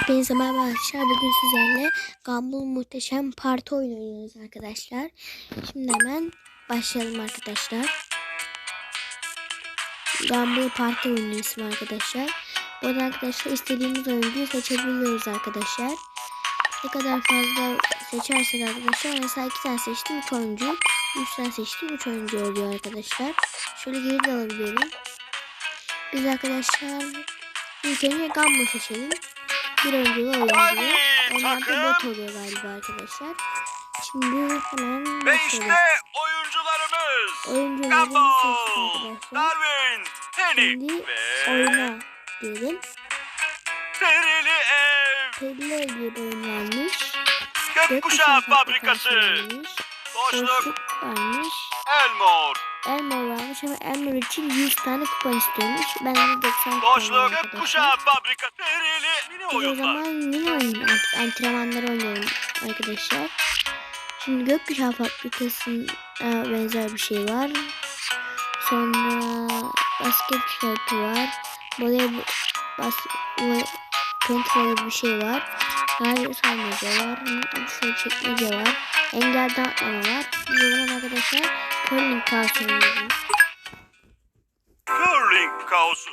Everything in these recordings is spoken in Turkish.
Hepinize merhaba arkadaşlar. Bugün sizlerle Gumball Muhteşem Parti oynuyoruz arkadaşlar. Şimdi hemen başlayalım arkadaşlar. Gumball Parti oyunu arkadaşlar. Burada arkadaşlar istediğimiz oyuncuyu seçebiliyoruz arkadaşlar. Ne kadar fazla seçersek arkadaşlar. Mesela 2 tane seçtim 2 oyuncu. 3 tane seçtim 3 oyuncu oluyor arkadaşlar. Şöyle geri de alabiliyorum. Biz arkadaşlar ilk önce seçelim bir oyunculu oynuyor. Onlar da bot oluyor galiba arkadaşlar. Şimdi hemen Ve işte oyuncularımız. Arkadaşlar. Darwin, Penny Şimdi ve oyuna diyelim. Perili Ev. Pedler diye bir oyun varmış. Gökkuşağı Fabrikası. Boşluk Boşluk varmış. Elmore. Elmer varmış ama Elmer için 100 tane kupon istiyormuş. Ben de 90 kupon Boşluk arkadaşlar. Gökkuşağı Fabrikası. Perili mini Biz o oyunlar. zaman mini oyun artık antrenmanları oynayalım arkadaşlar. Şimdi gökkuşağı fabrikasına benzer bir şey var. Sonra basket şartı var. Voleybol bas kontrol bir şey var. Hayır sarmaca var. Şöyle çekmece var. Engelden atlama var. Zaman arkadaşlar curling kaos oynuyoruz. Curling kaosu.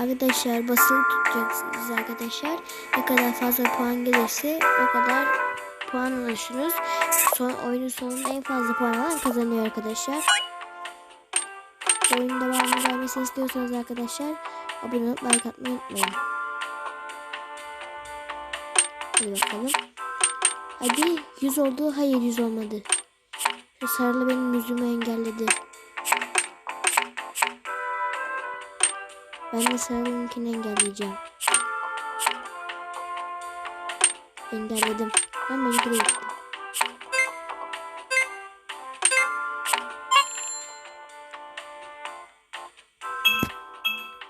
Arkadaşlar basılı tutacaksınız arkadaşlar. Ne kadar fazla puan gelirse o kadar puan alıyorsunuz. Son, oyunun sonunda en fazla puan alan kazanıyor arkadaşlar. Oyunun devamını gelmesini istiyorsanız arkadaşlar abone olup like atmayı unutmayın. Hadi bakalım. Hadi 100 oldu. Hayır 100 olmadı. Şu sarılı benim yüzümü engelledi. Ben de sarılımkini engelleyeceğim. Engelledim. Ama benimki de gitti.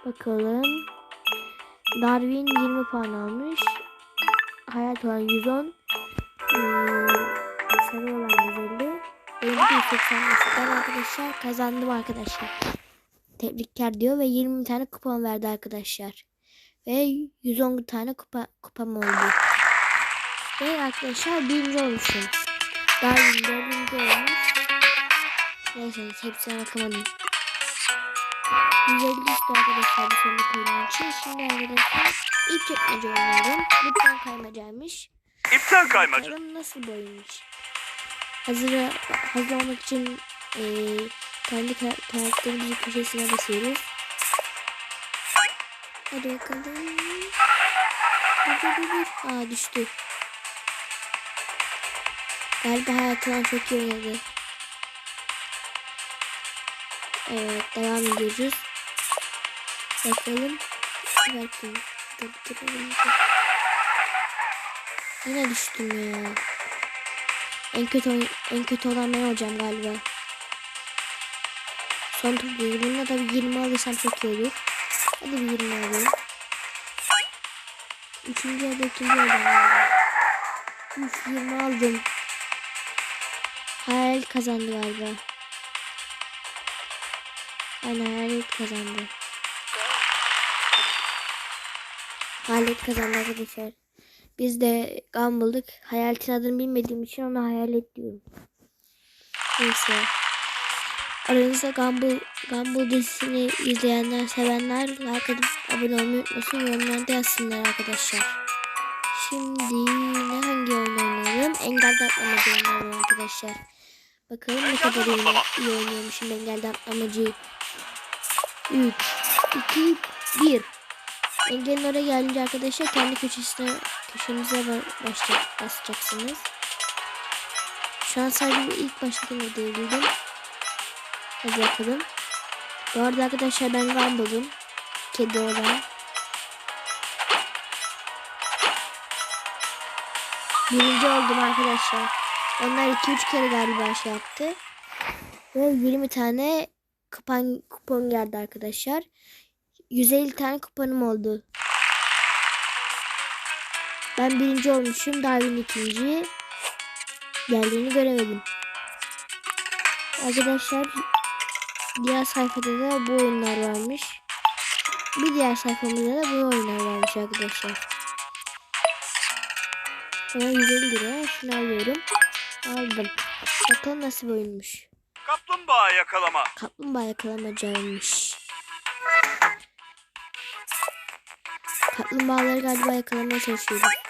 Bakalım. Darwin 20 puan almış. Hayat olan 110. Ee, sarı 185'den arkadaşlar kazandım arkadaşlar. Tebrikler diyor ve 20 tane kupon verdi arkadaşlar. Ve 110 tane kupa, kupam oldu. Ve arkadaşlar birinci olmuşum. Daha yeni dördüncü olmuş. Neyse hepsine bakamadım. 150 işte arkadaşlar bu sonunda koyduğum için. Şimdi arkadaşlar ilk çekmece oynuyorum. Lütfen kaymacaymış. İptal kaymacı. Bakalım nasıl boyunmuş. Hazır, hazır olmak için eee kendi kar karakterimizin köşesine basıyoruz. Hadi bakalım. Dur dur dur. Aa düştü. Galiba hayatından çok iyi oynadı. Evet devam ediyoruz. Bakalım. Tabii. Yine düştüm ya. En kötü en kötü olan ben olacağım galiba. Son turdayız. Bununla da bir 20 alırsam çok iyi olur. Hadi bir 20 alayım. Üçüncü ya da ikinci olacağım. Üf 20 aldım. Hayal kazandı galiba. Aynen hayal kazandı. Hayalet kazandı arkadaşlar. Biz de Gumball'dık. Hayaletin adını bilmediğim için ona hayalet diyorum. Neyse. Aranızda Gumball, Gumball dizisini izleyenler, sevenler like atıp abone olmayı unutmasın. Yorumlarda yazsınlar arkadaşlar. Şimdi ne hangi oyun oynayalım? Engelden atlamacı oynayalım arkadaşlar. Bakalım ne kadar iyi, iyi oynuyormuşum engelden atlamacı. 3, 2, 1. Engelin oraya gelince arkadaşlar kendi köşesine başla, basacaksınız. Şu an sadece ilk başladığını diyebildim. Hadi bakalım. Bu arada arkadaşlar ben Gumball'ım. Kedi olan. Birinci oldum arkadaşlar. Onlar 2-3 kere galiba şey yaptı. Ve 20 tane kupon, kupon geldi arkadaşlar. 150 tane kuponum oldu. Ben birinci olmuşum. Darwin ikinci. Geldiğini göremedim. Arkadaşlar diğer sayfada da bu oyunlar varmış. Bir diğer sayfamızda da bu oyunlar varmış arkadaşlar. Bana 150 liraya şunu alıyorum. Aldım. Bakalım nasıl bir oyunmuş. Kaplumbağa yakalama. Kaplumbağa yakalamacaymış. Kaplumbağaları galiba yakalamaya çalışıyoruz.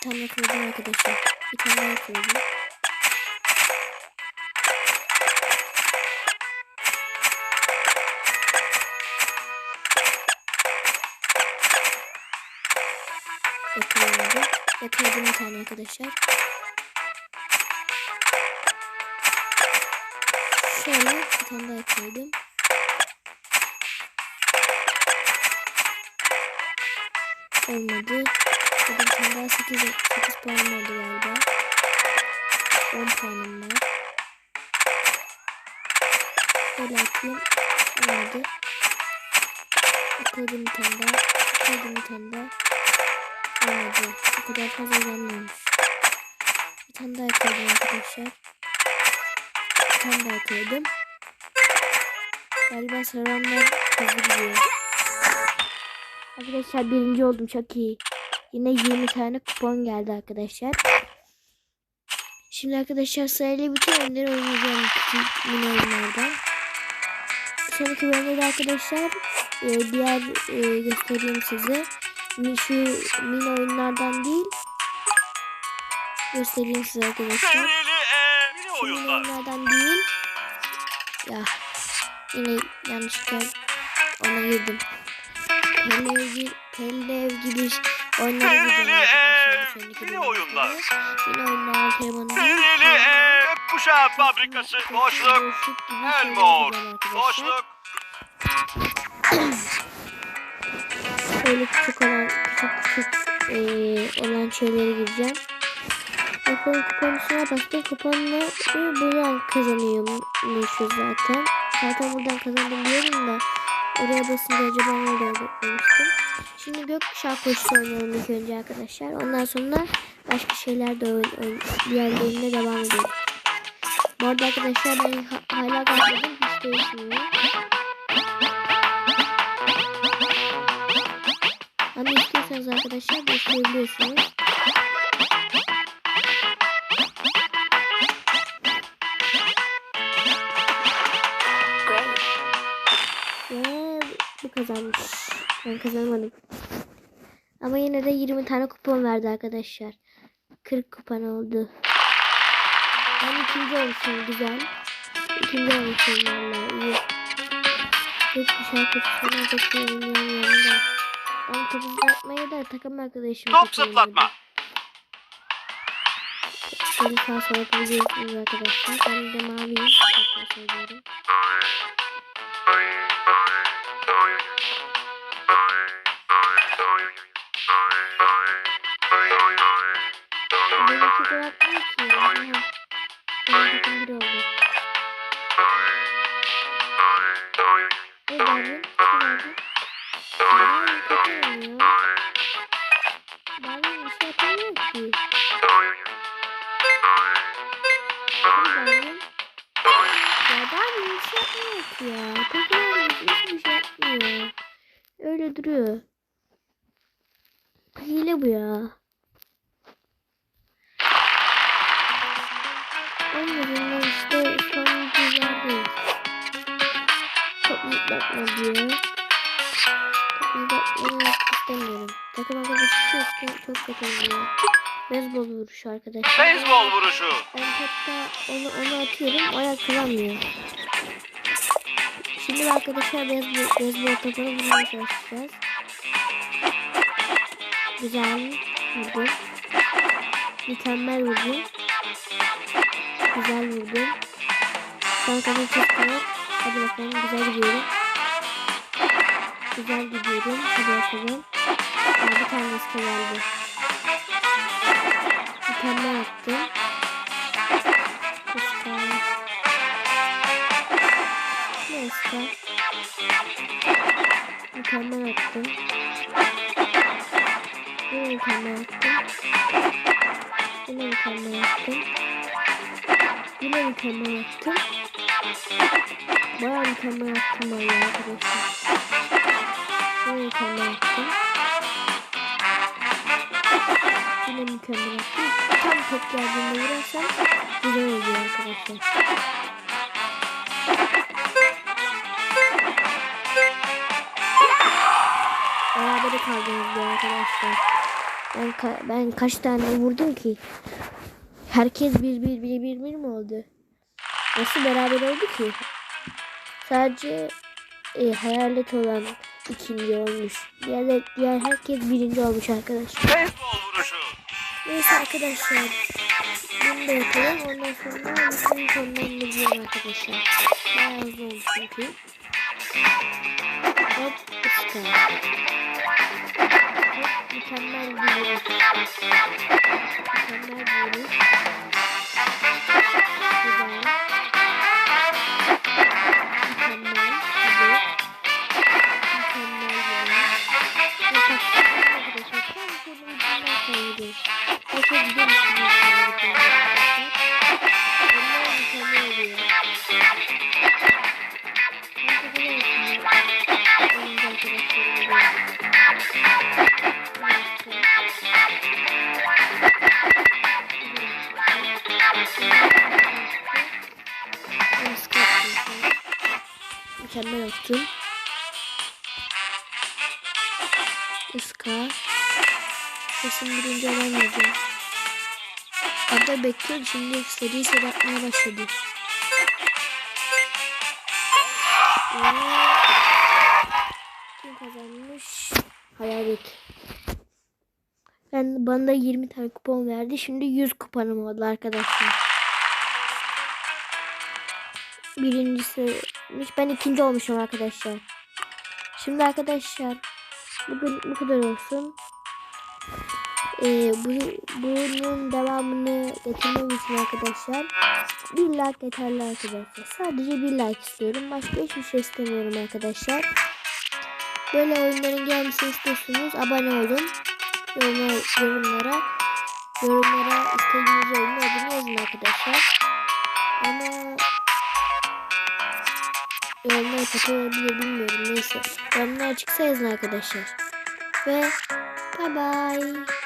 Bir tane yakaladım arkadaşlar. Bir tane daha yakaladım. Yakalamadım. Yakaladım bir tane arkadaşlar. Şöyle bir tane daha yakaladım. Olmadı. Tane daha 8, 8 puanım oldu galiba. 10 puanım var. Şöyle atayım. Olmadı. Yakaladım bir tane daha. Yakaladım bir tane daha. Olmadı. Bu kadar fazla uzanmıyormuş. Bir tane daha yakaladım arkadaşlar. Bir tane daha yakaladım. Galiba sıralamlar hızlı gidiyor. Arkadaşlar birinci oldum çok iyi. Yine 20 tane kupon geldi arkadaşlar. Şimdi arkadaşlar sırayla bütün oyunları oynayacağım. Küçük mini oyunlardan. Sonraki bölümde de arkadaşlar e, diğer e, göstereyim size. Şu mini oyunlardan değil. Göstereyim size arkadaşlar. Şu mini oyunlar. oyunlardan değil. Ya yine yanlışlıkla ona girdim. Pelev gibi oyunlara Perili ev. bölümde. oyunlar. Yine oyunlar telefonun Perili ev. Gökkuşağı fabrikası. Boşluk. Elmor. Boşluk. Böyle küçük olan küçük küçük eee, olan şeylere gireceğim. Bakalım kuponusuna bastık. Kuponla buradan kazanıyormuşuz zaten. Zaten buradan kazandım diyorum da oraya basınca acaba ne oluyor demiştim. Şimdi gökkuşağı koşusu oynayalım ilk önce arkadaşlar. Ondan sonra başka şeyler de oyun, diğerlerine devam edelim. Bu arada arkadaşlar ben ha- hala kalmadım. Hiç değişmiyor. Ama istiyorsanız arkadaşlar değiştirebiliyorsunuz. 20 tane kupon verdi arkadaşlar. 40 kupon oldu. Ben ikinci olmuşum güzel. İkinci olmuşum valla iyi. Çok güzel kutusuna bakıyorum yan yanında. Ben top zıplatmaya da takım arkadaşım. Top zıplatma. Şöyle sağ sola yapabiliyorsunuz arkadaşlar. Ben de maviyim. Tekrar söylüyorum. Kötü oynuyor. Darwin bir şey yapamıyor ki. Ne Darwin? Ya yapmıyor ki. Takım hiçbir şey yapmıyor. Öyle duruyor. Hile bu ya. Onların işte sonuncu yerdeyim. Çok zıplatma diyor. Çok zıplatmayı istemiyorum. Takım arkadaşı çok, çok kötü oynuyor. Beyzbol vuruşu arkadaşlar. Beyzbol vuruşu. Ben hatta onu, onu atıyorum. O yakalamıyor. Şimdi arkadaşlar beyzbol, beyzbol topunu vurmaya çalışacağız. Güzel vurdum. Mükemmel vurdum. Güzel vurdum. Son kadar çok kanat. Hadi bakalım güzel gidiyorum. Güzel gidiyorum. Hadi bakalım. Aa, bir tane iska geldi. Mükemmel attım. İska. Ne iska? Mükemmel attım. Mükemmel attım. Yine mükemmel attım. Yine mükemmel attım. Bayağı mükemmel yaptım vallahi arkadaşlar. Yine mükemmel yaptım. Yine mükemmel yaptım. Tam top geldiğinde vurursam güzel oluyor arkadaşlar. Berabere kaldınız bu arkadaşlar. Ben, ka- ben kaç tane vurdum ki? Herkes bir bir bir bir bir mi oldu? Nasıl beraber oldu ki? Sadece e, hayalet olan ikinci olmuş. Diğer, diğer herkes birinci olmuş arkadaşlar. Neyse arkadaşlar. Bunu da yapalım. Ondan sonra lisenin sonlarını izleyelim arkadaşlar. Bayağı hızlı oldu çünkü. Hop ıska. Mükemmel bir vuruş. Mükemmel bir vuruş. Güzel. Mükemmel attım. Iska. Kesin birinci olamayacağım. Arda bekliyordu şimdi seri seri atmaya başladı. Kim kazanmış? Hayalet. Ben bana da 20 tane kupon verdi. Şimdi 100 kuponum oldu arkadaşlar. Birincisi ben ikinci olmuşum arkadaşlar. Şimdi arkadaşlar bugün bu kadar olsun. Ee, bu, bunun devamını getirmem için arkadaşlar bir like yeterli arkadaşlar. Sadece bir like istiyorum. Başka hiçbir şey istemiyorum arkadaşlar. Böyle oyunların gelmesini istiyorsunuz. Abone olun. Yorumlara, yorumlara, yorumlara istediğiniz oyunun adını yazın arkadaşlar. Ama yorumlar kapatabilir bilmiyorum. Neyse. Yorumlar çıksa yazın arkadaşlar. Ve bye bye.